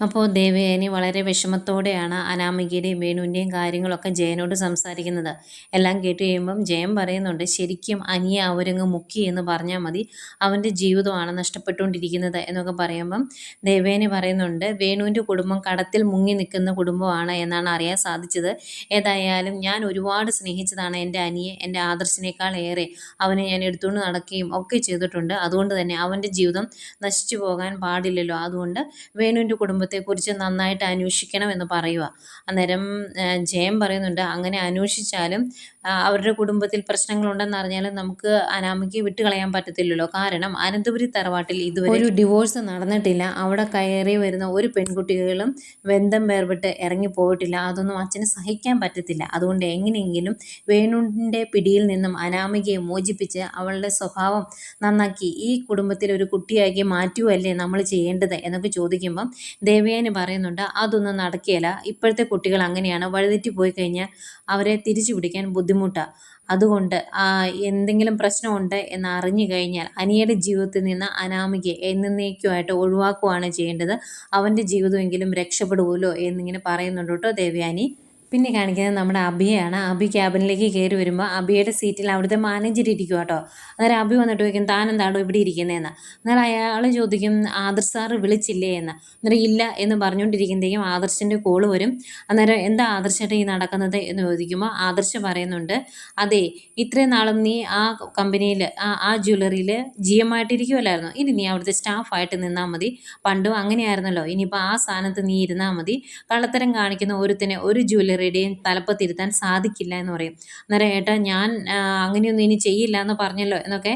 അപ്പോൾ ദേവയാനി വളരെ വിഷമത്തോടെയാണ് അനാമികയുടെയും വേണുവിന്റെയും കാര്യങ്ങളൊക്കെ ജയനോട് സംസാരിക്കുന്നത്. എല്ലാം കേട്ട് കഴിയുമ്പം ജയൻ പറയുന്നുണ്ട് ശരിക്കും അനിയെ അവരങ്ങ് മുക്കി എന്ന് പറഞ്ഞാൽ മതി. അവന്റെ ജീവിതമാണ് നഷ്ടപ്പെട്ടുകൊണ്ടിരിക്കുന്നത് എന്നൊക്കെ പറയുമ്പം ദേവേനി പറയുന്നുണ്ട് വേണുവിന്റെ കുടുംബം കടത്തിൽ മുങ്ങി നിൽക്കുന്ന കുടുംബമാണ് എന്നാണ് അറിയാൻ സാധിച്ചത്. ഏതായാലും ഞാൻ ഒരുപാട് സ്നേഹിച്ചതാണ് എന്റെ അനിയെ. എന്റെ ആദർശിനേക്കാൾ ഏറെ അവനെ ഞാൻ എടുത്തുകൊണ്ട് നടക്കുകയും ഒക്കെ ചെയ്തിട്ടുണ്ട്. അതുകൊണ്ട് തന്നെ അവന്റെ ജീവിതം നശിച്ചു പോകാൻ പാടില്ലല്ലോ. അതുകൊണ്ട് വേണുവിന്റെ കുടുംബത്തെക്കുറിച്ച് നന്നായിട്ട് അന്വേഷിക്കണം എന്ന് പറയുക. അന്നേരം ജയം പറയുന്നുണ്ട് അങ്ങനെ അന്വേഷിച്ചാലും അവരുടെ കുടുംബത്തിൽ പ്രശ്നങ്ങളുണ്ടെന്ന് അറിഞ്ഞാലും നമുക്ക് അനാമിക്ക് വിട്ടുകളയാൻ പറ്റത്തില്ലല്ലോ. കാരണം അനന്തപുരി തറവാട്ടിൽ ഇതുവരെ ഒരു ഡിവോഴ്സ് നടന്നിട്ടില്ല. അവിടെ കയറി വരുന്ന ഒരു പെൺകുട്ടികളും ബന്ധം വേർപെട്ട് ഇറങ്ങി പോയിട്ടില്ല. അതൊന്നും അച്ഛന് സഹിക്കാൻ പറ്റത്തില്ല. അതുകൊണ്ട് എങ്ങനെയെങ്കിലും വേണുവിന്റെ പിടിയിൽ നിന്നും അനാമികയെ മോചിപ്പിച്ച് അവളുടെ സ്വഭാവം നന്നാക്കി ഈ കുടുംബത്തിൽ ഒരു കുട്ടിയാക്കി മാറ്റുകയല്ലേ നമ്മൾ ചെയ്യേണ്ടത്? എന്നൊക്കെ ചോദിക്കുമ്പം ദേവയാനി പറയുന്നുണ്ട് അതൊന്നും നടക്കുകയില്ല ഇപ്പോഴത്തെ കുട്ടികൾ അങ്ങനെയാണ്. വഴിതെറ്റി പോയി കഴിഞ്ഞാൽ അവരെ തിരിച്ചു പിടിക്കാൻ ബുദ്ധിമുട്ടാണ് അതുകൊണ്ട് എന്തെങ്കിലും പ്രശ്നമുണ്ട് എന്ന് അറിഞ്ഞു കഴിഞ്ഞാൽ അനിയുടെ ജീവിതത്തിൽ നിന്ന് അനാമികയെ എന്നേക്കുമായിട്ട് ഒഴിവാക്കുകയാണ് ചെയ്യേണ്ടത്. അവന്റെ ജീവിതമെങ്കിലും രക്ഷപ്പെടുമല്ലോ എന്നിങ്ങനെ പറയുന്നുണ്ട് കേട്ടോ ദേവയാനി. പിന്നെ കാണിക്കുന്നത് നമ്മുടെ അബിയാണ്. അബി ക്യാബിനിലേക്ക് കയറി വരുമ്പോൾ അബിയുടെ സീറ്റിൽ അവിടുത്തെ മാനേജർ ഇരിക്കും കേട്ടോ അന്നേരം അബി വന്നിട്ട് ചോദിക്കും താൻ എന്താണോ ഇവിടെ ഇരിക്കുന്നതെന്ന് എന്നാൽ അയാൾ ചോദിക്കും ആദർശ് സാറ് വിളിച്ചില്ലേ എന്ന്? അന്നേരം ഇല്ല എന്ന് പറഞ്ഞുകൊണ്ടിരിക്കുമ്പോഴേക്കും ആദർശിന്റെ കോൾ വരും. അന്നേരം എന്താ ആദർശമായിട്ട് ഈ നടക്കുന്നത്? എന്ന് ചോദിക്കുമ്പോൾ ആദർശ് പറയുന്നുണ്ട് അതെ ഇത്രയും നാളും നീ ആ കമ്പനിയിൽ ആ ആ ജ്വല്ലറിയിൽ ജി എം ആയിട്ടിരിക്കുമല്ലായിരുന്നു ഇനി നീ അവിടുത്തെ സ്റ്റാഫായിട്ട് നിന്നാൽ മതി. പണ്ടും അങ്ങനെയായിരുന്നല്ലോ. ഇനിയിപ്പോൾ ആ സ്ഥാനത്ത് നീ ഇരുന്നാൽ മതി. കള്ളത്തരം കാണിക്കുന്ന ഒരുത്തിനെ ഒരു ജ്വല്ലറി രണ്ടുപേരുടെയും തലപ്പത്തിരുത്താൻ സാധിക്കില്ല എന്ന് പറയും. അന്നേരം ഏട്ടാ ഞാൻ അങ്ങനെയൊന്നും ഇനി ചെയ്യില്ല എന്ന് പറഞ്ഞല്ലോ എന്നൊക്കെ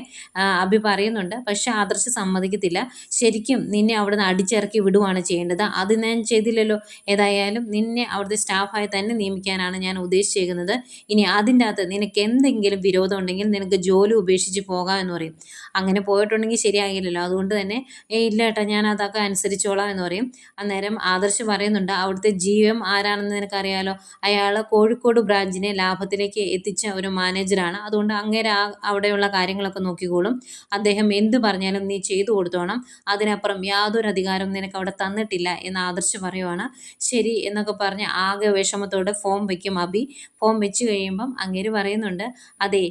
അഭി പറയുന്നുണ്ട്. പക്ഷെ ആദർശ് സമ്മതിക്കത്തില്ല. ശരിക്കും നിന്നെ അവിടുന്ന് അടിച്ചിറക്കി വിടുവാണ് ചെയ്യേണ്ടത്. അത് ഞാൻ ചെയ്തില്ലല്ലോ. ഏതായാലും നിന്നെ അവിടുത്തെ സ്റ്റാഫായി തന്നെ നിയമിക്കാനാണ് ഞാൻ ഉദ്ദേശിച്ചിരിക്കുന്നത് ഇനി അതിന്റെ അകത്ത് നിനക്ക് എന്തെങ്കിലും വിരോധം ഉണ്ടെങ്കിൽ നിനക്ക് ജോലി ഉപേക്ഷിച്ച് പോകാം എന്ന് പറയും. അങ്ങനെ പോയിട്ടുണ്ടെങ്കിൽ ശരിയാകില്ലല്ലോ അതുകൊണ്ട് തന്നെ ഏ ഇല്ല ഏട്ടാ ഞാൻ അതൊക്കെ അനുസരിച്ചോളാം എന്ന് പറയും. അന്നേരം ആദർശ് പറയുന്നുണ്ട് അവിടുത്തെ ജീവൻ ആരാണെന്ന് നിനക്കറിയാലോ? അയാൾ കോഴിക്കോട് ബ്രാഞ്ചിനെ ലാഭത്തിലേക്ക് എത്തിച്ച ഒരു മാനേജറാണ്. അതുകൊണ്ട് അങ്ങേരെ അവിടെയുള്ള കാര്യങ്ങളൊക്കെ നോക്കിക്കോളും. അദ്ദേഹം എന്ത് പറഞ്ഞാലും നീ ചെയ്തു കൊടുത്തോണം. അതിനപ്പുറം യാതൊരു അധികാരവും നിനക്ക് അവിടെ തന്നിട്ടില്ല എന്ന് ആദർശ് പറയുവാണ്. ശരി എന്നൊക്കെ പറഞ്ഞ് ആകെ വിഷമത്തോടെ ഫോം വയ്ക്കും അബി ഫോം വെച്ച് കഴിയുമ്പം അങ്ങേര് പറയുന്നുണ്ട് അതെ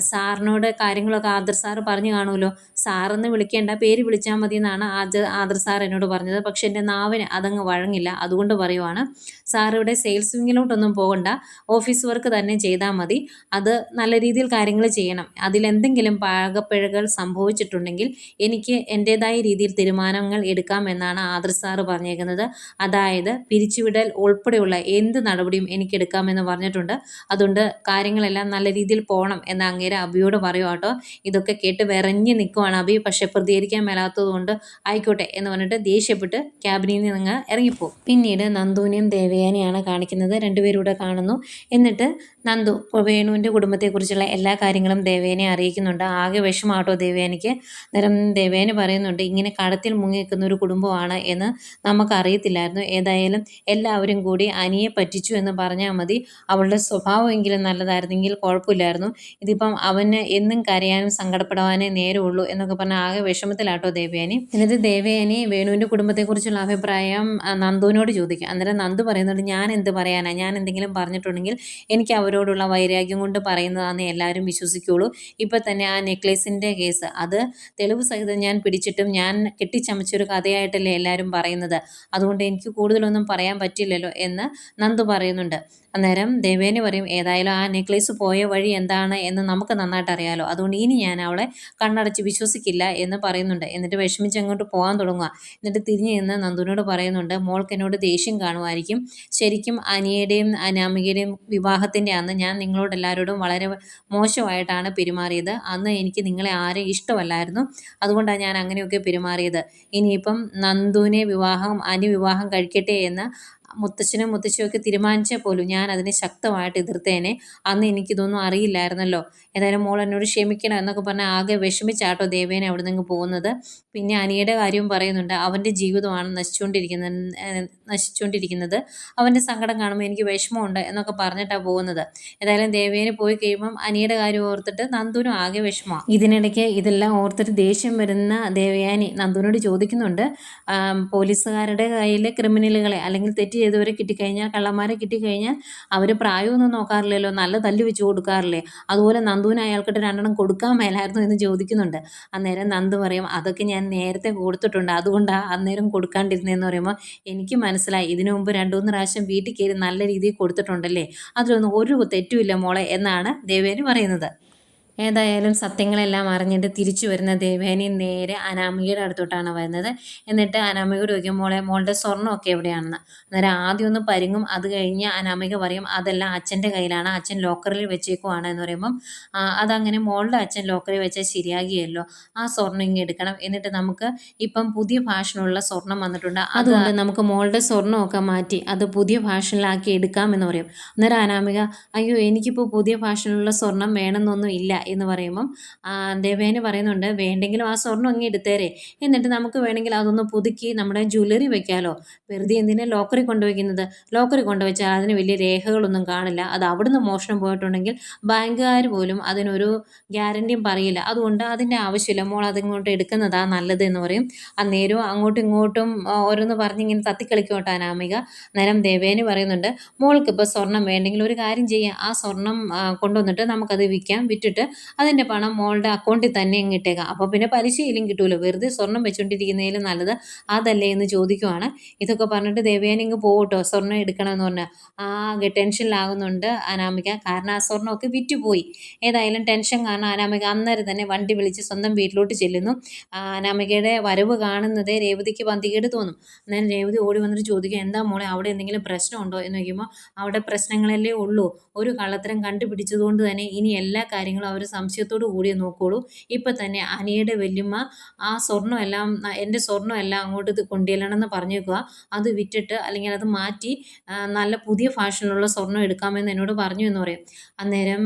സാറിനോട് കാര്യങ്ങളൊക്കെ ആദർ സാറ് പറഞ്ഞു കാണുമല്ലോ. സാറെന്ന് വിളിക്കേണ്ട പേര് വിളിച്ചാൽ മതി എന്നാണ് ആദർ ആദർ സാർ എന്നോട് പറഞ്ഞത്. പക്ഷേ എന്റെ നാവിന് അതങ്ങ് വഴങ്ങില്ല. അതുകൊണ്ട് പറയുവാണ് സാർ ഇവിടെ സെയിൽസ് വിങ്ങിലോട്ടൊന്നും പോകണ്ട. ഓഫീസ് വർക്ക് തന്നെ ചെയ്താൽ മതി. അത് നല്ല രീതിയിൽ കാര്യങ്ങൾ ചെയ്യണം. അതിലെന്തെങ്കിലും പാകപ്പിഴകൾ സംഭവിച്ചിട്ടുണ്ടെങ്കിൽ എനിക്ക് എന്റേതായ രീതിയിൽ തീരുമാനങ്ങൾ എടുക്കാമെന്നാണ് ആദർ സാറ് പറഞ്ഞേക്കുന്നത്. അതായത് പിരിച്ചുവിടൽ ഉൾപ്പെടെയുള്ള എന്ത് നടപടിയും എനിക്കെടുക്കാമെന്ന് പറഞ്ഞിട്ടുണ്ട്. അതുകൊണ്ട് കാര്യങ്ങളെല്ലാം നല്ല രീതിയിൽ പോകണം എന്ന് അങ്ങേരെ അബിയോട് പറയുക കേട്ടോ ഇതൊക്കെ കേട്ട് വിറഞ്ഞ് നിൽക്കുവാണ് അബി പക്ഷെ പ്രതികരിക്കാൻ മേലാത്തത് കൊണ്ട് ആയിക്കോട്ടെ എന്ന് പറഞ്ഞിട്ട് ദേഷ്യപ്പെട്ട് ക്യാബിനിൽ നിന്ന് ഇറങ്ങിപ്പോകും പിന്നീട് നന്ദുവിനെയും ദേവയാനെയാണ് കാണിക്കുന്നത്. രണ്ടുപേരൂടെ കാണുന്നു. എന്നിട്ട് നന്ദു വേണുവിന്റെ കുടുംബത്തെക്കുറിച്ചുള്ള എല്ലാ കാര്യങ്ങളും ദേവേനെ അറിയിക്കുന്നുണ്ട്. ആകെ വിഷമാട്ടോ ദേവേനയ്ക്ക് നേരം ദേവേനെ പറയുന്നുണ്ട് ഇങ്ങനെ കടത്തിൽ മുങ്ങിക്കുന്ന ഒരു കുടുംബമാണ് എന്ന് നമുക്കറിയത്തില്ലായിരുന്നു. ഏതായാലും എല്ലാവരും കൂടി അനിയെ പറ്റിച്ചു എന്ന് പറഞ്ഞാൽ മതി. അവളുടെ സ്വഭാവമെങ്കിലും നല്ലതായിരുന്നെങ്കിൽ കുഴപ്പമില്ലായിരുന്നു. ഇതിപ്പം അവന് എന്നും കരയാനും സങ്കടപ്പെടാനേ നേരമുള്ളൂ എന്നൊക്കെ പറഞ്ഞ ആകെ വിഷമത്തിലാട്ടോ ദേവയാനി. എന്നിട്ട് ദേവയാനി വേണുവിന്റെ കുടുംബത്തെക്കുറിച്ചുള്ള അഭിപ്രായം നന്ദുവിനോട് ചോദിക്കും. അന്നേരം നന്ദു പറയുന്നുണ്ട് ഞാൻ എന്ത് പറയാനാ? ഞാൻ എന്തെങ്കിലും പറഞ്ഞിട്ടുണ്ടെങ്കിൽ എനിക്ക് അവരോടുള്ള വൈരാഗ്യം കൊണ്ട് പറയുന്നതാണെന്ന് എല്ലാവരും വിശ്വസിക്കുള്ളൂ. ഇപ്പം തന്നെ ആ നെക്ലേസിന്റെ കേസ് അത് തെളിവ് സഹിതം ഞാൻ പിടിച്ചിട്ടും ഞാൻ കെട്ടിച്ചമച്ചൊരു കഥയായിട്ടല്ലേ എല്ലാവരും പറയുന്നത്. അതുകൊണ്ട് എനിക്ക് കൂടുതലൊന്നും പറയാൻ പറ്റില്ലല്ലോ എന്ന് നന്ദു പറയുന്നുണ്ട്. അന്നേരം ദേവേനി പറയും ഏതായാലും ആ നെക്ലേസ് പോയ വഴി എന്താണ് എന്ന് നമുക്ക് നന്നായിട്ട് അറിയാലോ. അതുകൊണ്ട് ഇനി ഞാൻ അവളെ കണ്ണടച്ച് വിശ്വസിക്കില്ല എന്ന് പറയുന്നുണ്ട്. എന്നിട്ട് വിഷമിച്ച് അങ്ങോട്ട് പോകാൻ തുടങ്ങുക എന്നിട്ട് തിരിഞ്ഞ് നിന്ന് നന്ദുവിനോട് പറയുന്നുണ്ട് മോൾക്ക് എന്നോട് ദേഷ്യം കാണുമായിരിക്കും. ശരിക്കും അനിയുടെയും അനാമികയുടെയും വിവാഹത്തിന്റെ അന്ന് ഞാൻ നിങ്ങളോട് എല്ലാവരോടും വളരെ മോശമായിട്ടാണ് പെരുമാറിയത്. അന്ന് എനിക്ക് നിങ്ങളെ ആരെയും ഇഷ്ടമല്ലായിരുന്നു. അതുകൊണ്ടാണ് ഞാൻ അങ്ങനെയൊക്കെ പെരുമാറിയത്. ഇനിയിപ്പം നന്ദുവിനെ വിവാഹം അനുവിവാഹം കഴിക്കട്ടെ എന്ന് മുത്തച്ഛനും മുത്തശ്ശിയൊക്കെ തീരുമാനിച്ചാൽ പോലും ഞാൻ അതിനെ ശക്തമായിട്ട് എതിർത്തേനെ. അന്ന് എനിക്കിതൊന്നും അറിയില്ലായിരുന്നല്ലോ. ഏതായാലും മോൾ എന്നോട് ക്ഷമിക്കണം എന്നൊക്കെ പറഞ്ഞാൽ ആകെ വിഷമിച്ചാട്ടോ ദേവേനെ അവിടെ നിന്ന് പോകുന്നത്. പിന്നെ അനിയുടെ കാര്യവും പറയുന്നുണ്ട്. അവന്റെ ജീവിതമാണ് നശിച്ചുകൊണ്ടിരിക്കുന്നത് നശിച്ചുകൊണ്ടിരിക്കുന്നത്. അവന്റെ സങ്കടം കാണുമ്പോൾ എനിക്ക് വിഷമമുണ്ട് എന്നൊക്കെ പറഞ്ഞിട്ടാണ് പോകുന്നത്. ഏതായാലും ദേവേനെ പോയി കഴിയുമ്പം അനിയുടെ കാര്യം ഓർത്തിട്ട് നന്ദുനും ആകെ വിഷമമാണ് ഇതിനിടയ്ക്ക് ഇതെല്ലാം ഓർത്തിട്ട് ദേഷ്യം വരുന്ന ദേവയാനി നന്ദുവിനോട് ചോദിക്കുന്നുണ്ട്. പോലീസുകാരുടെ കയ്യിൽ ക്രിമിനലുകളെ അല്ലെങ്കിൽ തെറ്റ് ചെയ്തവരെ കിട്ടിക്കഴിഞ്ഞാൽ കള്ളന്മാരെ കിട്ടിക്കഴിഞ്ഞാൽ അവർ പ്രായമൊന്നും നോക്കാറില്ലല്ലോ. നല്ല തല്ലു വെച്ച് കൊടുക്കാറില്ലേ? അതുപോലെ നന്ദുവിന് അയാൾക്കിട്ട് രണ്ടെണ്ണം കൊടുക്കാൻ മേലായിരുന്നു എന്ന് ചോദിക്കുന്നുണ്ട്. അന്നേരം നന്ദു പറയും അതൊക്കെ ഞാൻ നേരത്തെ കൊടുത്തിട്ടുണ്ട്. അതുകൊണ്ടാണ് അന്നേരം കൊടുക്കാണ്ടിരുന്നതെന്ന് പറയുമ്പോൾ എനിക്ക് മനസ്സിലായി. ഇതിനു മുമ്പ് രണ്ടു മൂന്ന് പ്രാവശ്യം വീട്ടിൽ കയറി നല്ല രീതിയിൽ കൊടുത്തിട്ടുണ്ടല്ലേ? അതിലൊന്നും ഒരു തെറ്റുമില്ല മോളെ എന്നാണ് ദേവേന് പറയുന്നത്. ഏതായാലും സത്യങ്ങളെല്ലാം അറിഞ്ഞിട്ട് തിരിച്ചു വരുന്ന ദേവേനി നേരെ അനാമികയുടെ അടുത്തോട്ടാണ് വരുന്നത്. എന്നിട്ട് അനാമിക ചോദിക്കും മോളെ മോളുടെ സ്വർണമൊക്കെ എവിടെയാണെന്ന്? അന്നേരം ആദ്യം ഒന്ന് പരിങ്ങും അത് കഴിഞ്ഞ് അനാമിക പറയും അതെല്ലാം അച്ഛന്റെ കയ്യിലാണ് അച്ഛൻ ലോക്കറിൽ വെച്ചേക്കുവാണ് എന്ന് പറയുമ്പം അതങ്ങനെ മോളുടെ അച്ഛൻ ലോക്കറിൽ വെച്ചാൽ ശരിയാകിയല്ലോ ആ സ്വർണം ഇങ്ങനെ എടുക്കണം. എന്നിട്ട് നമുക്ക് ഇപ്പം പുതിയ ഫാഷനുള്ള സ്വർണം വന്നിട്ടുണ്ട്. അതുകൊണ്ട് നമുക്ക് മോളുടെ സ്വർണമൊക്കെ മാറ്റി അത് പുതിയ ഫാഷനിലാക്കി എടുക്കാമെന്ന് പറയും. അന്നേരം അനാമിക അയ്യോ എനിക്കിപ്പോൾ പുതിയ ഫാഷനിലുള്ള സ്വർണം വേണമെന്നൊന്നും ഇല്ല എന്ന് പറയുമ്പം ദേവേന പറയുന്നുണ്ട് വേണ്ടെങ്കിലും ആ സ്വർണം അങ്ങ് എടുത്തേരെ. എന്നിട്ട് നമുക്ക് വേണമെങ്കിൽ അതൊന്ന് പുതുക്കി നമ്മുടെ ജ്വല്ലറി വെക്കാലോ. വെറുതെ എന്തിനാ ലോക്കറി കൊണ്ടുവയ്ക്കുന്നത്? ലോക്കറി കൊണ്ടുവച്ചാൽ അതിന് വലിയ രേഖകളൊന്നും കാണില്ല. അത് അവിടുന്ന് മോഷണം പോയിട്ടുണ്ടെങ്കിൽ ബാങ്കുകാർ പോലും അതിനൊരു ഗ്യാരണ്ടിയും പറയില്ല. അതുകൊണ്ട് അതിന്റെ ആവശ്യമില്ല. മോൾ അതിങ്ങോട്ട് എടുക്കുന്നതാണ് നല്ലത് എന്ന് പറയും. അന്നേരം അങ്ങോട്ടും ഇങ്ങോട്ടും ഓരോന്ന് പറഞ്ഞിങ്ങനെ തത്തിക്കളിക്കോട്ടെ അനാമിക നേരം ദേവേന് പറയുന്നുണ്ട് മോൾക്ക് ഇപ്പോൾ സ്വർണം വേണ്ടെങ്കിൽ ഒരു കാര്യം ചെയ്യാം. ആ സ്വർണം കൊണ്ടുവന്നിട്ട് നമുക്കത് വിൽക്കാം. വിറ്റിട്ട് അതിന്റെ പണം മോളുടെ അക്കൗണ്ടിൽ തന്നെ ഇങ്ങിട്ടേക്കാം അപ്പോൾ പിന്നെ പലിശയിലും കിട്ടുമല്ലോ വെറുതെ സ്വർണം വെച്ചുകൊണ്ടിരിക്കുന്നതിലും നല്ലത് അതല്ലേ എന്ന് ചോദിക്കുവാണ്. ഇതൊക്കെ പറഞ്ഞിട്ട് ദേവയാനി ഇങ്ങ് പോകട്ടോ സ്വർണം എടുക്കണമെന്ന് പറഞ്ഞാൽ ആകെ ടെൻഷനിലാകുന്നുണ്ട് അനാമിക. കാരണം ആ സ്വർണമൊക്കെ വിറ്റുപോയി ഏതായാലും ടെൻഷൻ കാരണം അനാമിക അന്നേരം തന്നെ വണ്ടി വിളിച്ച് സ്വന്തം വീട്ടിലോട്ട് ചെല്ലുന്നു. അനാമികയുടെ വരവ് കാണുന്നത് രേവതിക്ക് പന്തികേട് തോന്നും. അന്നേരം രേവതി ഓടി വന്നിട്ട് ചോദിക്കും എന്താ മോളെ അവിടെ എന്തെങ്കിലും പ്രശ്നമുണ്ടോ? എന്ന് ചോദിക്കുമ്പോൾ അവിടെ പ്രശ്നങ്ങളല്ലേ ഉള്ളൂ. ഒരു കള്ളത്തരം കണ്ടുപിടിച്ചതുകൊണ്ട് തന്നെ ഇനി എല്ലാ കാര്യങ്ങളും അവർ സംശയത്തോടു കൂടി നോക്കുകയുള്ളൂ ഇപ്പം തന്നെ അനിയുടെ വല്യമ്മ ആ സ്വർണമെല്ലാം എന്റെ സ്വർണമെല്ലാം അങ്ങോട്ട് കൊണ്ടുചെല്ലണമെന്ന് പറഞ്ഞേക്കുക അത് വിറ്റിട്ട് അല്ലെങ്കിൽ അത് മാറ്റി നല്ല പുതിയ ഫാഷനിലുള്ള സ്വർണം എടുക്കാമെന്ന് എന്നോട് പറഞ്ഞു എന്ന് പറയും. അന്നേരം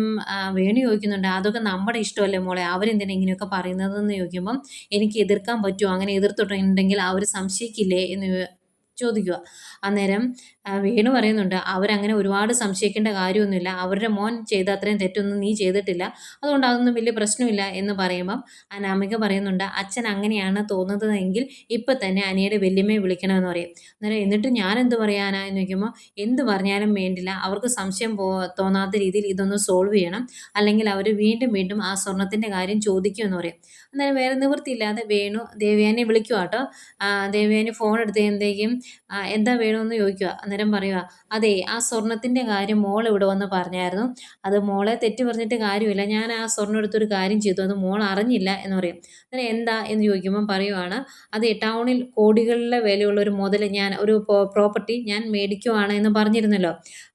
വേണു ചോദിക്കുന്നുണ്ട് അതൊക്കെ നമ്മുടെ ഇഷ്ടമല്ലേ മോളെ? അവരെന്തിനാ ഇങ്ങനെയൊക്കെ പറയുന്നതെന്ന് ചോദിക്കുമ്പം എനിക്ക് എതിർക്കാൻ പറ്റുമോ? അങ്ങനെ എതിർത്തിട്ടുണ്ടെങ്കിൽ അവർ സംശയിക്കില്ലേ? എന്ന് ചോദിക്കുക അന്നേരം വേണു പറയുന്നുണ്ട് അവരങ്ങനെ ഒരുപാട് സംശയിക്കേണ്ട കാര്യമൊന്നുമില്ല. അവരുടെ മോൻ ചെയ്ത അത്രയും തെറ്റൊന്നും നീ ചെയ്തിട്ടില്ല. അതുകൊണ്ട് അതൊന്നും വലിയ പ്രശ്നമില്ല എന്ന് പറയുമ്പം അനാമിക പറയുന്നുണ്ട് അച്ഛൻ അങ്ങനെയാണ് തോന്നുന്നതെങ്കിൽ ഇപ്പം തന്നെ അനിയുടെ വല്യമ്മയെ വിളിക്കണമെന്ന് പറയും. അന്നേരം എന്നിട്ട് ഞാൻ എന്ത് പറയാനാ? എന്ന് ചോദിക്കുമ്പോൾ എന്ത് പറഞ്ഞാലും വേണ്ടില്ല. അവർക്ക് സംശയം പോ തോന്നാത്ത രീതിയിൽ ഇതൊന്ന് സോൾവ് ചെയ്യണം. അല്ലെങ്കിൽ അവർ വീണ്ടും വീണ്ടും ആ സ്വർണത്തിന്റെ കാര്യം ചോദിക്കുമെന്ന് പറയും. അന്നേരം വേറെ നിവൃത്തിയില്ലാതെ വേണു ദേവയാനെ വിളിക്കുക കേട്ടോ ദേവയാനി ഫോൺ എടുത്ത് എന്തെങ്കിലും എന്താ വേണമെന്ന് ചോദിക്കുക അന്നേരം പറയുക അതെ ആ സ്വർണത്തിന്റെ കാര്യം മോൾ ഇവിടെ വന്ന് പറഞ്ഞായിരുന്നു. അത് മോളെ തെറ്റ് പറഞ്ഞിട്ട് കാര്യമില്ല. ഞാൻ ആ സ്വർണം എടുത്തൊരു കാര്യം ചെയ്തു. അത് മോൾ അറിഞ്ഞില്ല എന്ന് പറയും. അന്നേരം എന്താ എന്ന് ചോദിക്കുമ്പം പറയുവാണ് അത് ടൗണിൽ കോടികളിലെ വിലയുള്ള ഒരു മുതൽ ഞാൻ ഒരു പ്രോപ്പർട്ടി ഞാൻ മേടിക്കുവാണ് എന്ന് പറഞ്ഞിരുന്നല്ലോ.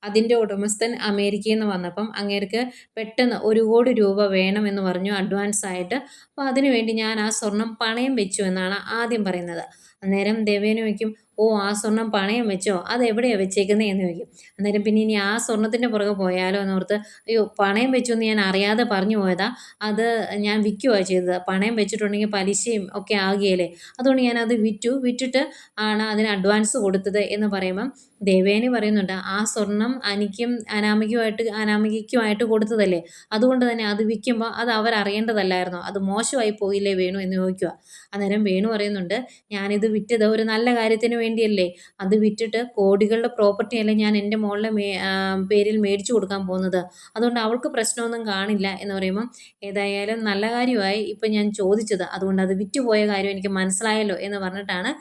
അതിന്റെ ഉടമസ്ഥൻ അമേരിക്കയിൽ നിന്ന് വന്നപ്പം അങ്ങേർക്ക് പെട്ടെന്ന് ഒരു കോടി രൂപ വേണം എന്ന് പറഞ്ഞു അഡ്വാൻസ് ആയിട്ട്. അപ്പോൾ അതിനുവേണ്ടി ഞാൻ ആ സ്വർണം പണയം വെച്ചു എന്നാണ് ആദ്യം പറയുന്നത്. അന്നേരം ദേവേനു ചോദിക്കും ഓ ആ സ്വർണം പണയം വെച്ചോ? അത് എവിടെയാണ് വെച്ചേക്കുന്നത് എന്ന് ചോദിക്കും. അന്നേരം പിന്നെ ഇനി ആ സ്വർണത്തിന്റെ പുറകെ പോയാലോ എന്നോർത്ത് അയ്യോ പണയം വെച്ചു എന്ന് ഞാൻ അറിയാതെ പറഞ്ഞു പോയതാ. അത് ഞാൻ വിൽക്കുകയാണ് ചെയ്തത്. പണയം വെച്ചിട്ടുണ്ടെങ്കിൽ പലിശയും ഒക്കെ ആകുകയല്ലേ. അതുകൊണ്ട് ഞാൻ അത് വിറ്റു. വിറ്റിട്ട് ആണ് അതിന് അഡ്വാൻസ് കൊടുത്തത് എന്ന് പറയുമ്പം ദേവേനി പറയുന്നുണ്ട് ആ സ്വർണം അനിക്കും അനാമികയുമായിട്ട് അനാമികയ്ക്കുമായിട്ട് കൊടുത്തതല്ലേ. അതുകൊണ്ട് തന്നെ അത് വിൽക്കുമ്പോൾ അത് അവരറിയേണ്ടതല്ലായിരുന്നോ? അത് മോശമായി പോയില്ലേ വേണു? എന്ന് ചോദിക്കുക അന്നേരം വേണു പറയുന്നുണ്ട് ഞാനിത് വിറ്റത് ഒരു നല്ല കാര്യത്തിന് വേണ്ടിയല്ലേ? അത് വിറ്റിട്ട് കോടികളുടെ പ്രോപ്പർട്ടി അല്ലേ ഞാൻ എന്റെ മോളുടെ പേരിൽ മേടിച്ചു കൊടുക്കാൻ പോകുന്നത്? അതുകൊണ്ട് അവൾക്ക് പ്രശ്നമൊന്നും കാണില്ല എന്ന് പറയുമ്പം ഏതായാലും നല്ല കാര്യമായി ഇപ്പം ഞാൻ ചോദിച്ചത്. അതുകൊണ്ട് അത് വിറ്റുപോയ കാര്യം എനിക്ക് മനസ്സിലായല്ലോ എന്ന് പറഞ്ഞിട്ടാണ്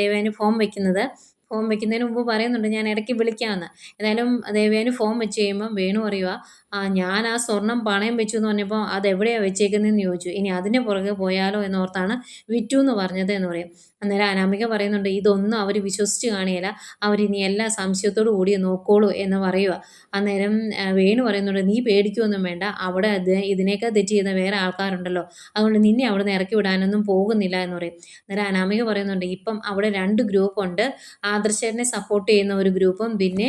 ദേവേന് ഫോം വയ്ക്കുന്നത് ഫോം വെക്കുന്നതിന് മുമ്പ് പറയുന്നുണ്ട് ഞാൻ ഇടയ്ക്ക് വിളിക്കാമെന്ന്. ഏതായാലും ദേവേന് ഫോം വെച്ച് കഴിയുമ്പം വേണു പറയുക ആ ഞാൻ ആ സ്വർണം പണയം വെച്ചു എന്ന് പറഞ്ഞപ്പോൾ അത് എവിടെയാണ് വെച്ചേക്കുന്നതെന്ന് ചോദിച്ചു. ഇനി അതിന്റെ പുറകെ പോയാലോ എന്നോർത്താണ് വിറ്റു എന്ന് പറഞ്ഞത് എന്ന് പറയും. അന്നേരം അനാമിക പറയുന്നുണ്ട് ഇതൊന്നും അവർ വിശ്വസിച്ച് കാണിയല്ല. അവരിനി എല്ലാ സംശയത്തോടു കൂടി നോക്കോളൂ എന്ന് പറയുക അന്നേരം വേണു പറയുന്നുണ്ട് നീ പേടിക്കുമൊന്നും വേണ്ട. അവിടെ ഇതിനേക്കാൾ തെറ്റ് ചെയ്യുന്ന വേറെ ആൾക്കാരുണ്ടല്ലോ. അതുകൊണ്ട് നിന്നെ അവിടെ നിന്ന് ഇറക്കി വിടാനൊന്നും പോകുന്നില്ല എന്ന് പറയും. അന്നേരം അനാമിക പറയുന്നുണ്ട് ഇപ്പം അവിടെ രണ്ട് ഗ്രൂപ്പുണ്ട്. ആദർശനെ സപ്പോർട്ട് ചെയ്യുന്ന ഒരു ഗ്രൂപ്പും പിന്നെ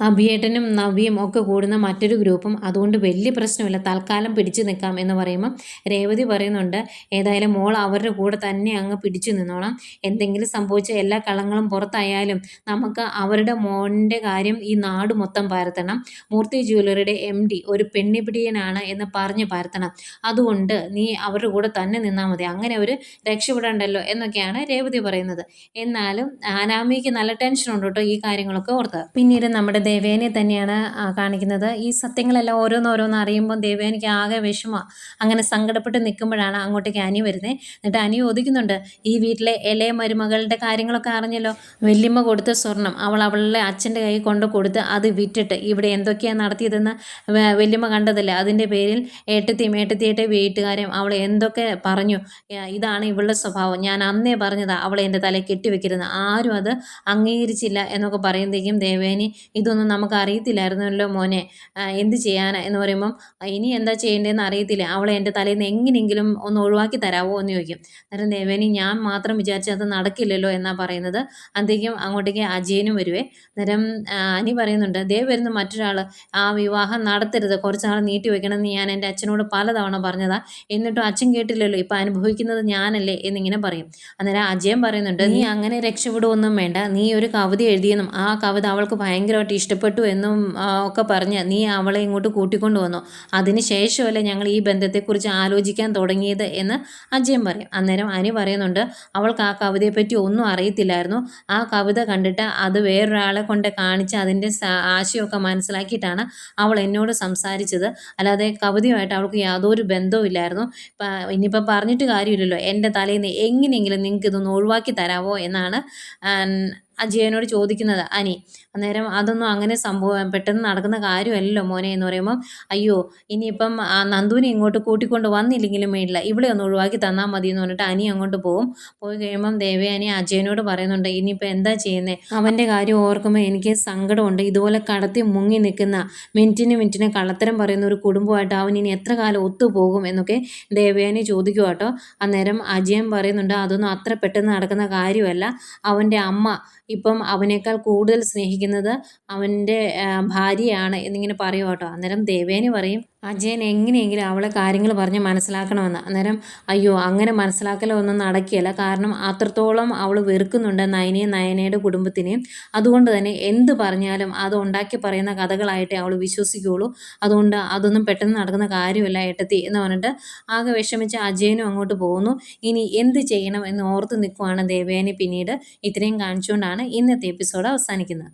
അഭിയേട്ടനും നവ്യയും ഒക്കെ കൂടുന്ന മറ്റൊരു ഗ്രൂപ്പും. അതുകൊണ്ട് വലിയ പ്രശ്നമില്ല. തൽക്കാലം പിടിച്ചു നിൽക്കാം എന്ന് പറയുമ്പം രേവതി പറയുന്നുണ്ട് ഏതായാലും മോൾ അവരുടെ കൂടെ തന്നെ അങ്ങ് പിടിച്ചു നിന്നോളാം. എന്തെങ്കിലും സംഭവിച്ച എല്ലാ കളങ്ങളും പുറത്തായാലും നമുക്ക് അവരുടെ മോന്റെ കാര്യം ഈ നാട് മൊത്തം പരത്തണം. മൂർത്തി ജ്വല്ലറിയുടെ എം ഡി ഒരു പെണ്ണിപിടിയനാണ് എന്ന് പറഞ്ഞ് പരത്തണം. അതുകൊണ്ട് നീ അവരുടെ കൂടെ തന്നെ നിന്നാൽ മതി. അങ്ങനെ അവർ രക്ഷപ്പെടണ്ടല്ലോ എന്നൊക്കെയാണ് രേവതി പറയുന്നത്. എന്നാലും അനാമിക്ക് നല്ല ടെൻഷൻ ഉണ്ട് കേട്ടോ ഈ കാര്യങ്ങളൊക്കെ ഓർത്ത്. പിന്നീട് നമ്മുടെ ദേവേനെ തന്നെയാണ് കാണിക്കുന്നത്. ഈ സത്യങ്ങളെല്ലാം ഓരോന്നോരോന്ന് അറിയുമ്പോൾ ദേവേനിക്ക് ആകെ വിഷമ. അങ്ങനെ സങ്കടപ്പെട്ട് നിൽക്കുമ്പോഴാണ് അങ്ങോട്ടേക്ക് അനി വരുന്നത് എന്നിട്ട് അനി ഒതുക്കുന്നുണ്ട് ഈ വീട്ടിലെ ഇളയ മരുമകളുടെ കാര്യങ്ങളൊക്കെ അറിഞ്ഞല്ലോ. വല്യമ്മ കൊടുത്ത സ്വർണം അവൾ അവളുടെ അച്ഛന്റെ കൈ കൊണ്ട് കൊടുത്ത് അത് വിറ്റിട്ട് ഇവിടെ എന്തൊക്കെയാണ് നടത്തിയതെന്ന് വല്യമ്മ കണ്ടതല്ലേ? അതിന്റെ പേരിൽ ഏട്ടത്തിയും ഏട്ടത്തിയേട്ടെ വീട്ടുകാരും അവൾ എന്തൊക്കെ പറഞ്ഞു? ഇതാണ് ഇവളുടെ സ്വഭാവം. ഞാൻ അന്നേ പറഞ്ഞതാ അവളെ എന്റെ തലയിൽ കെട്ടിവെക്കരുത് ആരും അത് അംഗീകരിച്ചില്ല എന്നൊക്കെ പറയുമ്പോഴേക്കും ദേവേനി ഇതൊന്നും നമുക്ക് അറിയത്തില്ലായിരുന്നല്ലോ മോനെ. എന്ത് ചെയ്യാനാ? എന്ന് പറയുമ്പം ഇനി എന്താ ചെയ്യേണ്ടതെന്ന് അറിയത്തില്ല. അവളെ എന്റെ തലയിൽ നിന്ന് എങ്ങനെയെങ്കിലും ഒന്ന് ഒഴിവാക്കി തരാമോ എന്ന് ചോദിക്കും. അന്നേരം ദേവേനി ഞാൻ മാത്രം വിചാരിച്ചാൽ അത് നടക്കില്ലല്ലോ എന്നാണ് പറയുന്നത്. അന്തേക്കും അങ്ങോട്ടേക്ക് അജയനും വരുവേ. അന്നേരം അനി പറയുന്നുണ്ട് ദേ വരുന്ന മറ്റൊരാൾ ആ വിവാഹം നടത്തരുത്. കുറച്ച് നാൾ നീട്ടി വെക്കണമെന്ന് ഞാൻ എന്റെ അച്ഛനോട് പലതവണ പറഞ്ഞതാ. എന്നിട്ടും അച്ഛൻ കേട്ടില്ലല്ലോ. ഇപ്പം അനുഭവിക്കുന്നത് ഞാനല്ലേ എന്നിങ്ങനെ പറയും. അന്നേരം അജയൻ പറയുന്നുണ്ട് നീ അങ്ങനെ രക്ഷപ്പെടുവൊന്നും വേണ്ട. നീ ഒരു കവിത എഴുതിയെന്നും ആ കവിത അവൾക്ക് ഭയങ്കരമായിട്ട് ഇഷ്ടപ്പെട്ടു എന്നും ഒക്കെ പറഞ്ഞ് നീ അവളെ ഇങ്ങോട്ട് കൂട്ടിക്കൊണ്ടു വന്നു. അതിന് ശേഷമല്ലേ ഞങ്ങൾ ഈ ബന്ധത്തെക്കുറിച്ച് ആലോചിക്കാൻ തുടങ്ങിയത് എന്ന് അജയൻ പറയും. അന്നേരം അനി പറയുന്നുണ്ട് അവൾക്ക് ആ കവിതയെപ്പറ്റി ഒന്നും അറിയത്തില്ലായിരുന്നു. ആ കവിത കണ്ടിട്ട് അത് വേറൊരാളെ കൊണ്ട് കാണിച്ച് അതിന്റെ ആശയമൊക്കെ മനസ്സിലാക്കിയിട്ടാണ് അവൾ എന്നോട് സംസാരിച്ചത്. അല്ലാതെ കവിതയുമായിട്ട് അവൾക്ക് യാതൊരു ബന്ധവും ഇല്ലായിരുന്നു. ഇനിയിപ്പോൾ പറഞ്ഞിട്ട് കാര്യമില്ലല്ലോ. എന്റെ തലേന്ന് എങ്ങനെയെങ്കിലും നിങ്ങൾക്ക് ഇതൊന്ന് ഒഴിവാക്കി തരാമോ എന്നാണ് അജയനോട് ചോദിക്കുന്നത് അനി അന്നേരം അതൊന്നും അങ്ങനെ സംഭവം പെട്ടെന്ന് നടക്കുന്ന കാര്യമല്ലല്ലോ മോനെ എന്ന് പറയുമ്പം അയ്യോ ഇനിയിപ്പം നന്ദുവിനെ ഇങ്ങോട്ട് കൂട്ടിക്കൊണ്ട് വന്നില്ലെങ്കിലും വേണ്ടില്ല ഇവിടെ ഒന്ന് ഒഴിവാക്കി തന്നാൽ മതി എന്ന് പറഞ്ഞിട്ട് അനി അങ്ങോട്ട് പോകും പോയി കഴിയുമ്പം ദേവയാനി അജയനോട് പറയുന്നുണ്ട് ഇനിയിപ്പോൾ എന്താ ചെയ്യുന്നത് അവന്റെ കാര്യം ഓർക്കുമ്പോൾ എനിക്ക് സങ്കടമുണ്ട്. ഇതുപോലെ കടത്തി മുങ്ങി നിൽക്കുന്ന മിനിറ്റിന് മിനിറ്റിന് കള്ളത്തരം പറയുന്ന ഒരു കുടുംബമായിട്ട് അവൻ ഇനി എത്ര കാലം ഒത്തുപോകും എന്നൊക്കെ ദേവയാനി ചോദിക്കുക കേട്ടോ. അന്നേരം അജയൻ പറയുന്നുണ്ട് അതൊന്നും അത്ര പെട്ടെന്ന് നടക്കുന്ന കാര്യമല്ല. അവന്റെ അമ്മ ഇപ്പം അവനേക്കാൾ കൂടുതൽ സ്നേഹിക്കുന്നത് അവന്റെ ഭാര്യയാണ് എന്നിങ്ങനെ പറയും കേട്ടോ. അന്നേരം ദേവേനി പറയും അജയൻ എങ്ങനെയെങ്കിലും അവളെ കാര്യങ്ങൾ പറഞ്ഞ് മനസ്സിലാക്കണമെന്ന്. അന്നേരം അയ്യോ അങ്ങനെ മനസ്സിലാക്കലൊന്നും നടക്കുകയില്ല കാരണം അത്രത്തോളം അവൾ വെറുക്കുന്നുണ്ട് നയനെയും നയനയുടെ കുടുംബത്തിനെയും. അതുകൊണ്ട് തന്നെ എന്ത് പറഞ്ഞാലും അത് ഉണ്ടാക്കി പറയുന്ന കഥകളായിട്ടേ അവൾ വിശ്വസിക്കുകയുള്ളൂ. അതുകൊണ്ട് അതൊന്നും പെട്ടെന്ന് നടക്കുന്ന കാര്യമല്ല ഏട്ടത്തി എന്ന് പറഞ്ഞിട്ട് ആകെ വിഷമിച്ച് അജയനും അങ്ങോട്ട് പോകുന്നു. ഇനി എന്ത് ചെയ്യണം എന്ന് ഓർത്ത് നിൽക്കുവാണ് ദേവയാനി പിന്നീട് ഇത്രയും കാണിച്ചുകൊണ്ടാണ് ഇന്നത്തെ എപ്പിസോഡ് അവസാനിക്കുന്നത്.